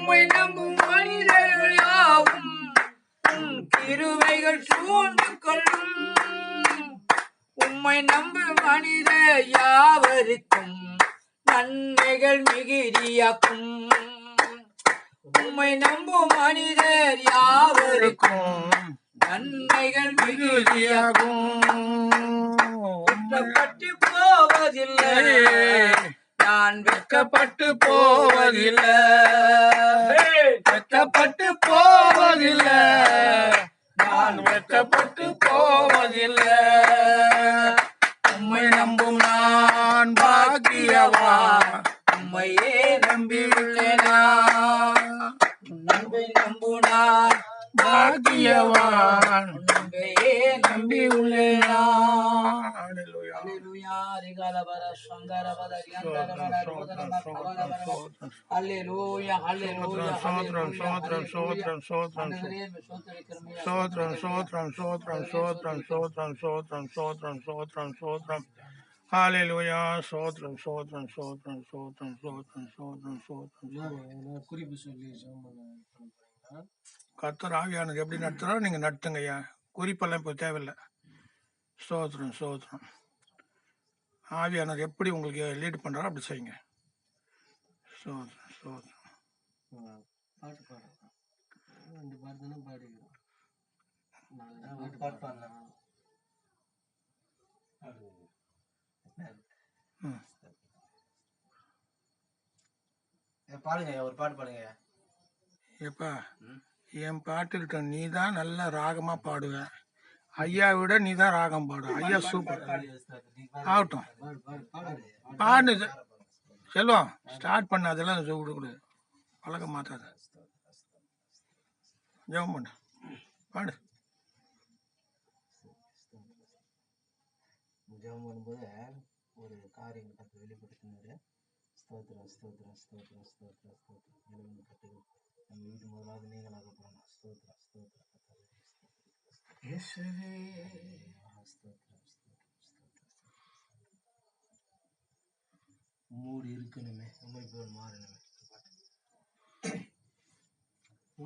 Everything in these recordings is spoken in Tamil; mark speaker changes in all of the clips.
Speaker 1: உம்மை நம்பும் மனிதர்கள் யாவும் உம் கிருவைகள் சூழ்ந்து கொள்ளும். உம்மை நம்பும் மனித யாவருக்கும் நன்மைகள் மிகுதியாக்கும். உம்மை நம்பும் மனிதர் யாவருக்கும் நன்மைகள் மிகுதியாகும். பட்டு போவதில்லை. நான் வெட்கப்பட்டு போவதில்லை. வெட்டப்பட்டு போவதில்லை. நான் வெட்டப்பட்டு போவதில்லை.
Speaker 2: ஹாலேலூயா சோத்ரம் சோத்ரம் சோத்ரம் சோத்ரம் சோத்ரம் சோத்ரம் சோத்ரம்
Speaker 3: குறிப்பு சொல்லி
Speaker 2: கத்தர் ஆவியானது எப்படி நடத்துகிறோம் நீங்கள் நடத்துங்க ஐயா குறிப்பெல்லாம் இப்போ தேவையில்லை சோத்ரம் சோத்ரம் ஆவியானவர் எப்படி உங்களுக்கு லீட் பண்றாரோ அப்படி செய்யுங்க. ஸ்தோத்திரம் ஸ்தோத்திரம்
Speaker 3: பாட்டு பாடுறோம் ரெண்டு பாட்டு தானே பாடிக்கிறோம். நாலு பாட்டு பாடலாம்.
Speaker 2: ம்.
Speaker 3: பாடுங்க ஒரு பாட்டு பாடுங்க.
Speaker 2: எப்பா என் பாட்டுக்கிட்ட நீ தான் நல்ல ராகமா பாடுவ. ஐயா விட நீ தான் ராகம் பாடுவ ஐயா சூப்பர். ஆகட்டும்.
Speaker 3: பாடு.
Speaker 2: செல்வம் ஸ்டார்ட் பண்ண அதெல்லாம் சொல்லக்கூடாது பழக்க மாத்தாத ஜெபம் பண்ணு. பாடு.
Speaker 3: ஜெபம் பண்ணும்போது ஒரு காரியம் கற்று வெளிப்படுத்தினாரு. ஸ்தோத்திரம் ஸ்தோத்திரம் ஸ்தோத்திரம் ஸ்தோத்திரம் ஸ்தோத்திரம். இறைவன் நம்ம வீட்டு முதலாவது நீங்களாக போகணும். ஸ்தோத்திரம் ஸ்தோத்திரம் ஸ்தோத்திரம் மூடி இருக்கணுமே. உண்மை போல் மாறணுமே.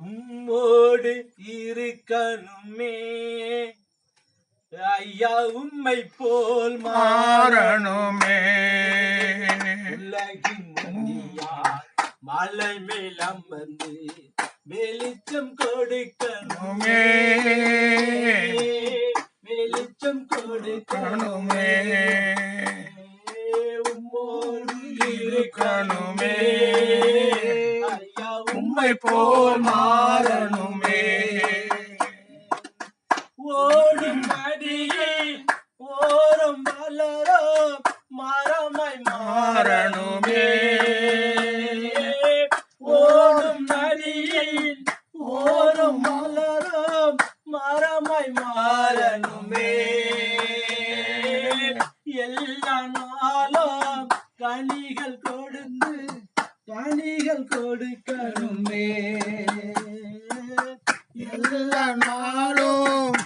Speaker 3: உம்மோடு இருக்கணுமே. ஐயா உம்மை போல்
Speaker 2: மாறணுமே.
Speaker 3: உலகின் முந்தியார் மலை மேல் அமர்ந்து வெளிச்சம் கொடுக்கணுமே. வெளிச்சம் கொடுக்கணுமே. நாளும் கனிகள் கொடுந்து கனிகள் கொடுக்கணுமே
Speaker 2: எல்லா நாளும்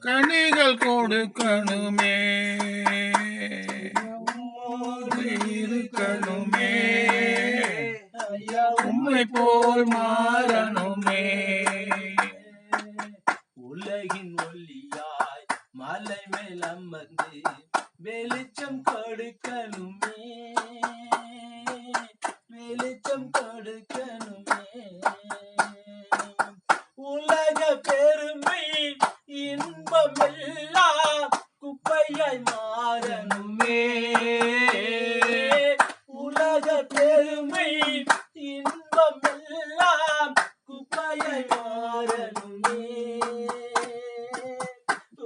Speaker 2: கனிகள் கொடுக்கணுமே இருக்கணுமே
Speaker 3: ஐயா
Speaker 2: உம்மை போல்
Speaker 3: மா உலக பெருமை இன்பமெல்லாம் குப்பையாய் மாறணுமே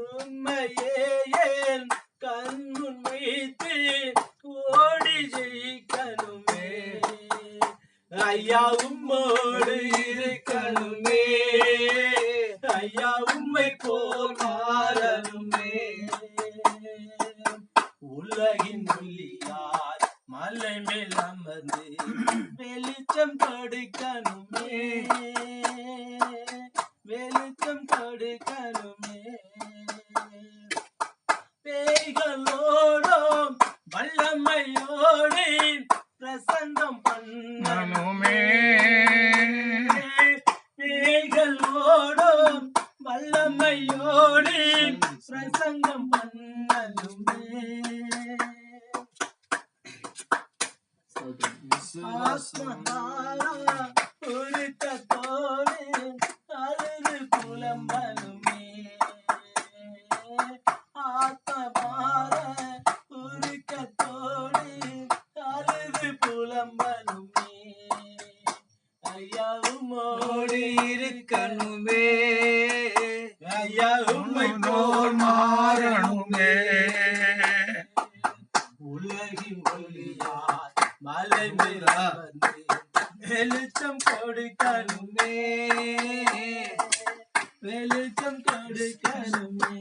Speaker 3: உண்மையே என் கண்முன் வைத்து ஓடி ஜெயிக்கணுமே? ஐயா உம்மோடு இருக்கணுமே. ஐயா உம்மை போல் புலம்பலுமே ஆத்மபார உருக்கத்தோடு அழுது புலம்பலுமே. ஐயா உம்மோடு இருக்கணுமே. ஐயா உம்மை போல்
Speaker 2: மாறணுமே.
Speaker 3: உலகின் ஒளியார் மலை மேல வெளிச்சம் கொடுக்கணுமே வெளிச்சம் கொடுக்கணுமே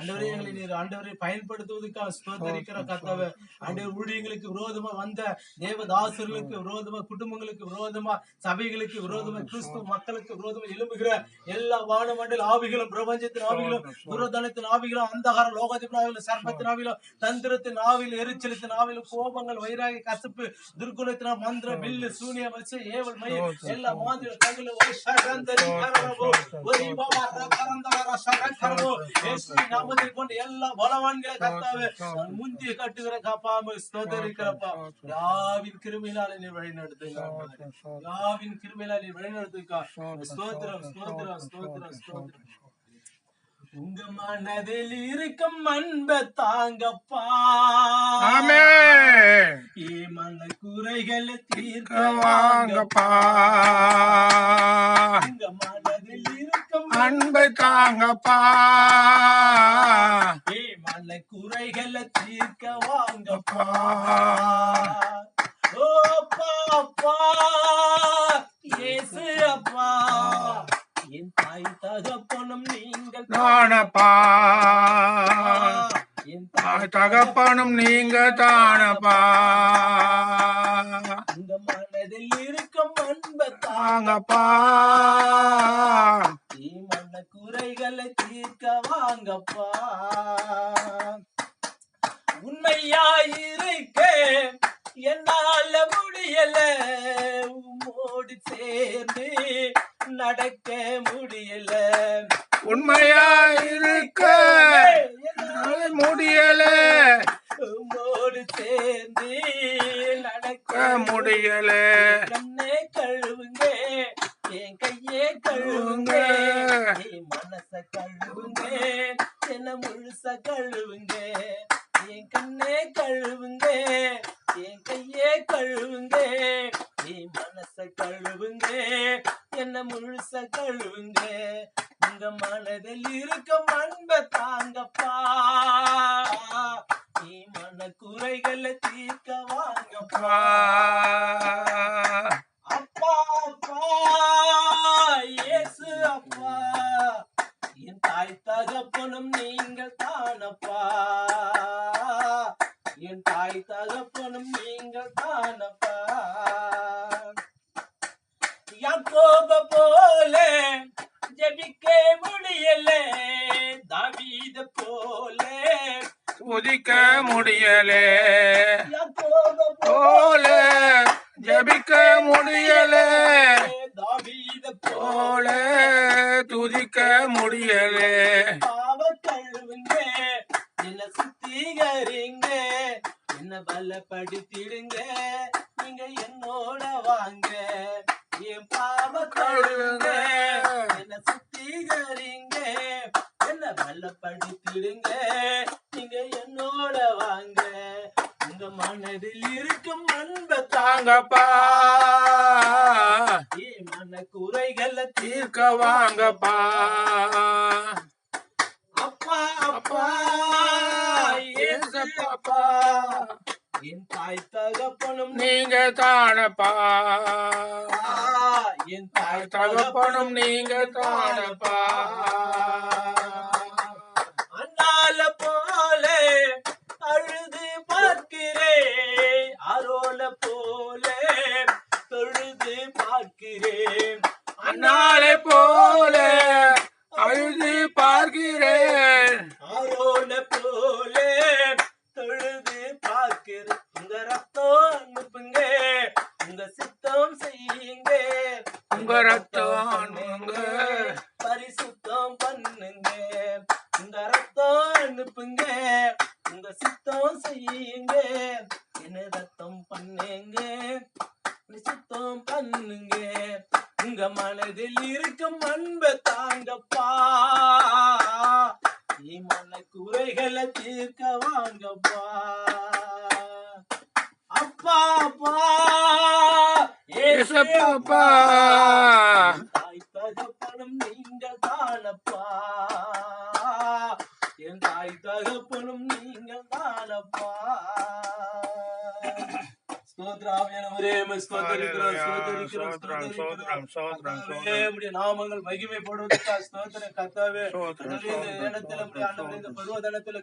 Speaker 3: கத்தாவே கத்தாவே ஆவி எங்கள் நீர் ஆண்டவரை பயன்படுத்துவதற்காக ஸ்தோத்தரிக்கிற கர்த்தாவே ஆண்டவர் ஊழியங்களுக்கு விரோதமா வந்த தேவதாசர்களுக்கு விரோதமா குடும்பங்களுக்கு விரோதமா சபைகளுக்கு விரோதமா கிறிஸ்துவ மக்களுக்கு விரோதமா எழும்புகிற எல்லா வானமண்டல ஆவிகளும் பிரபஞ்சத்தின் ஆவிகளும் புறதனத்தின் ஆவிகளும் அந்தகார லோகத்தின் ஆவிகளும் சர்ப்பத்தின் ஆவிகளும் தந்திரத்தின் ஆவிலும் எரிச்சலத்தின் ஆவிலும் கோபங்கள் வைராகி கசப்பு துர்குணத்தின மந்திர வில்லு சூனிய வச்சு ஏவல் மயில் எல்லா மாதிரி தகுல ஒரு சரந்தரி கரவோ ஒரு பாபா கரந்தவர சரக்கரவோ இயேசுவின் நாமத்தில் கொண்டு எல்லா பலவான்களை கர்த்தாவே நான் முந்திய கட்டுகிற காப்பாம ஸ்தோத்தரிக்கிறப்பா யாவின் கிருமியினால நீ வழி நடத்துங்க யாவின் கிருமியினால நீ வழி நடத்துக்கா ஸ்தோத்திரம் ஸ்தோத்திரம் ஸ்தோத்திரம் ஸ்தோத்திரம். உங்க மனதில் இருக்கும் அன்ப தாங்கப்பா. ஏ மன குறைகளை தீர்க்க
Speaker 2: வாங்கப்பா. அன்பை தாங்கப்பா
Speaker 3: மன குறைகளை தீர்க்க வாங்கப்பா. ஓ அப்பா இயேசு அப்பா. என் தாய் தகப்பனும் நீங்கள்
Speaker 2: தானப்பா
Speaker 3: என்
Speaker 2: தாய் தகப்பனும் நீங்க தானப்பா.
Speaker 3: உங்க மனதில் இருக்கும் அன்பை
Speaker 2: தாங்கப்பா.
Speaker 3: தீர்க்க வாங்கப்பா. உண்மையாயிருக்க என்னால முடியல. உம்மோடு சேர்ந்து நடக்க முடியல.
Speaker 2: உண்மையா இருக்க என்னால முடியல.
Speaker 3: உம்மோடு சேர்ந்து நடக்க
Speaker 2: முடியல.
Speaker 3: கண்ணே கழுவுங்க. என் கையே கழுவுங்க. என் மனச கழுவுங்க. என்ன முழுச கழுவுங்க. என் கண்ணே கழுவுங்க. என் கையே கழுவுங்க. என் மனச கழுவுங்க. என்ன முழுச கழுவுங்க. உங்க மனதில் இருக்கும் அன்ப தாங்கப்பா. நீ மன குறைகளை தீர்க்க வாங்கப்பா அப்பா அப்பா இயேசு அப்பா என் தாய் தகப்பனும் நீங்கள் தானப்பா. என் தாய் தகப்பனும் நீங்கள் தானப்பா. யாக்கோப போல? ஜெபிக்க முடியல. தாவீத போல.
Speaker 2: உதிக்க முடியலே. போல. ஜபிக்க முடியலே.
Speaker 3: தாவீத
Speaker 2: போல துதிக்க முடியலே
Speaker 3: பாவ கழுவுங்க என்ன சுத்திகரிங்க என்ன பலப்படுத்திடுங்க நீங்க என்னோட வாங்க என் பாவ கழுவுங்க என்ன சுத்திகரிங்க என்ன பலப்படுத்திடுங்க நீங்க என்னோட வாங்க. உங்க மனதில் இருக்கும் அன்பை
Speaker 2: தாங்கப்பா.
Speaker 3: மன குறைகளை தீர்க்க
Speaker 2: தீர்க்க வாங்கப்பா.
Speaker 3: அப்பா அப்பா
Speaker 2: ஏசப்பாப்பா
Speaker 3: என் தாய் தகப்பனும்
Speaker 2: நீங்க தானப்பா
Speaker 3: என் தாய்
Speaker 2: தகப்பனும் நீங்க தானப்பா
Speaker 3: அண்ணாலை போல அழுது பார்க்கிற சுத்தம் பண்ணுங்க. உங்க மனதில் இருக்கும் அன்பை தாங்கப்பா. நீ மன குறைகளை தீர்க்க வாங்கப்பா. அப்பா அப்பா.
Speaker 2: ஏசப்பாப்பா
Speaker 3: தாய் தகப்பனும் நீங்கள் தானப்பா. என் தாய் தகப்பனும் நீங்கள் தானப்பா. நாமங்கள் மகிமைப்படுவதற்காக இந்த
Speaker 2: சோத்ரம்,
Speaker 3: இடத்துல இந்த. பருவதனத்துல.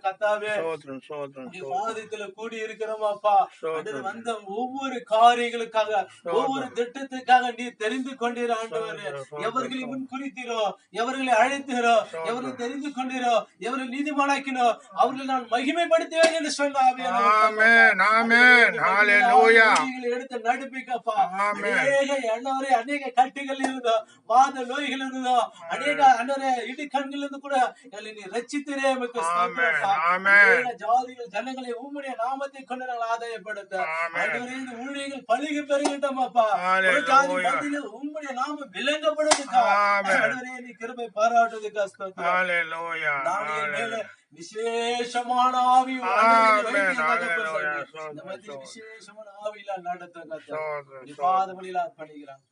Speaker 3: பாதத்துல கூடி இருக்கிறோம் அப்பா வந்த ஒவ்வொரு காரியங்களுக்காக. ஒவ்வொரு திட்டத்துக்காக நீ தெரிந்து கொண்டீர் ஆண்டவரே எவர்களை. முன் குறித்தீரோ எவர்களை அழைத்தீரோ. எவர்களை தெரிந்து கொண்டீரோ எவர்களை நீதிமானாக்கினோ அவர்களை நான் மகிமைப்படுத்துவேன் என்று சொன்ன ஆவியானவர்
Speaker 2: ஆமென், ஆமென். ஹalleluya.
Speaker 3: எடுத்து நடிப்பிக்கப்பா. அநேக அண்ணவரே அநேக கட்டுகள் இருந்தோ வாத நோய்கள் இருந்தோ அநேக அண்ணவரே இடி கண்கள் இருந்து கூட எங்களை நீ ரச்சித்திரே எமக்கு ஜாதிகள் ஜனங்களை உம்முடைய நாமத்தை கொண்டு நாங்கள் ஆதாயப்படுத்த. ஆண்டவரே, இந்த ஊழியர்கள் பழுகி. ஒரு ஜாதி மத்தியில உம்முடைய நாமம் விளங்கப்படுவதற்கா
Speaker 2: ஆமென்.
Speaker 3: ஆண்டவரே நீ கிருபை பாராட்டுவதற்கா ஸ்தோத்திரம். விசேஷமான ஆவி விசேஷமான ஆவியில நடத்த
Speaker 2: சோத்ரம்,
Speaker 3: பாதபடியில் அர்ப்பணிக்கிறான்